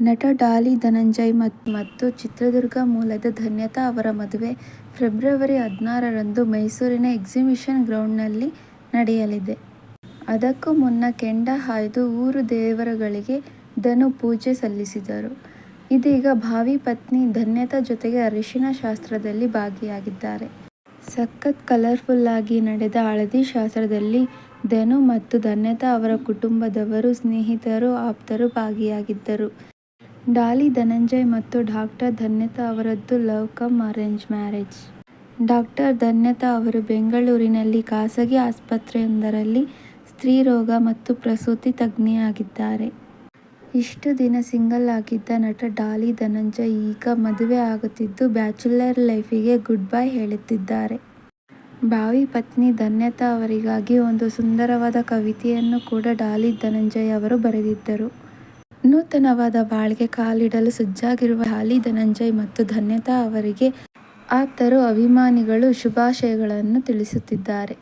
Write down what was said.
ನಟ ಡಾಲಿ ಧನಂಜಯ್ ಮತ್ತು ಚಿತ್ರದುರ್ಗ ಮೂಲದ ಧನ್ಯತಾ ಅವರ ಮದುವೆ ಫೆಬ್ರವರಿ ಹದಿನಾರರಂದು ಮೈಸೂರಿನ ಎಕ್ಸಿಬಿಷನ್ ಗ್ರೌಂಡ್ನಲ್ಲಿ ನಡೆಯಲಿದೆ. ಅದಕ್ಕೂ ಮುನ್ನ ಕೆಂಡ ಹಾಯ್ದು ಊರು ದೇವರುಗಳಿಗೆ ಧನು ಪೂಜೆ ಸಲ್ಲಿಸಿದರು. ಇದೀಗ ಭಾವಿ ಪತ್ನಿ ಧನ್ಯತಾ ಜೊತೆಗೆ ಅರಿಶಿನ ಶಾಸ್ತ್ರದಲ್ಲಿ ಭಾಗಿಯಾಗಿದ್ದಾರೆ. ಸಖತ್ ಕಲರ್ಫುಲ್ಲಾಗಿ ನಡೆದ ಹಳದಿ ಶಾಸ್ತ್ರದಲ್ಲಿ ಧನು ಮತ್ತು ಧನ್ಯತಾ ಅವರ ಕುಟುಂಬದವರು, ಸ್ನೇಹಿತರು, ಆಪ್ತರು ಭಾಗಿಯಾಗಿದ್ದರು. ಡಾಲಿ ಧನಂಜಯ್ ಮತ್ತು ಡಾಕ್ಟರ್ ಧನ್ಯತಾ ಅವರದ್ದು love come arrange marriage. Doctor Dhanyata ಅವರು ಬೆಂಗಳೂರಿನಲ್ಲಿ ಖಾಸಗಿ ಆಸ್ಪತ್ರೆಯೊಂದರಲ್ಲಿ ಸ್ತ್ರೀರೋಗ ಮತ್ತು ಪ್ರಸೂತಿ ತಜ್ಞೆಯಾಗಿದ್ದಾರೆ. ಇಷ್ಟು ದಿನ ಸಿಂಗಲ್ ಆಗಿದ್ದ ನಟ ಡಾಲಿ ಧನಂಜಯ್ ಈಗ ಮದುವೆ ಆಗುತ್ತಿದ್ದು, ಬ್ಯಾಚುಲರ್ ಲೈಫಿಗೆ ಗುಡ್ ಬೈ ಹೇಳುತ್ತಿದ್ದಾರೆ. ಭಾವಿ ಪತ್ನಿ ಧನ್ಯತಾ ಅವರಿಗಾಗಿ ಒಂದು ಸುಂದರವಾದ ಕವಿತೆಯನ್ನು ಕೂಡ ಡಾಲಿ ಧನಂಜಯ್ ಅವರು ಬರೆದಿದ್ದರು. ನೂತನವಾದ ಬಾಳ್ಗೆ ಕಾಲಿಡಲು ಸಜ್ಜಾಗಿರುವ ಹಾಲಿ ಧನಂಜಯ್ ಮತ್ತು ಧನ್ಯತಾ ಅವರಿಗೆ ಆಪ್ತರು, ಅಭಿಮಾನಿಗಳು ಶುಭಾಶಯಗಳನ್ನು ತಿಳಿಸುತ್ತಿದ್ದಾರೆ.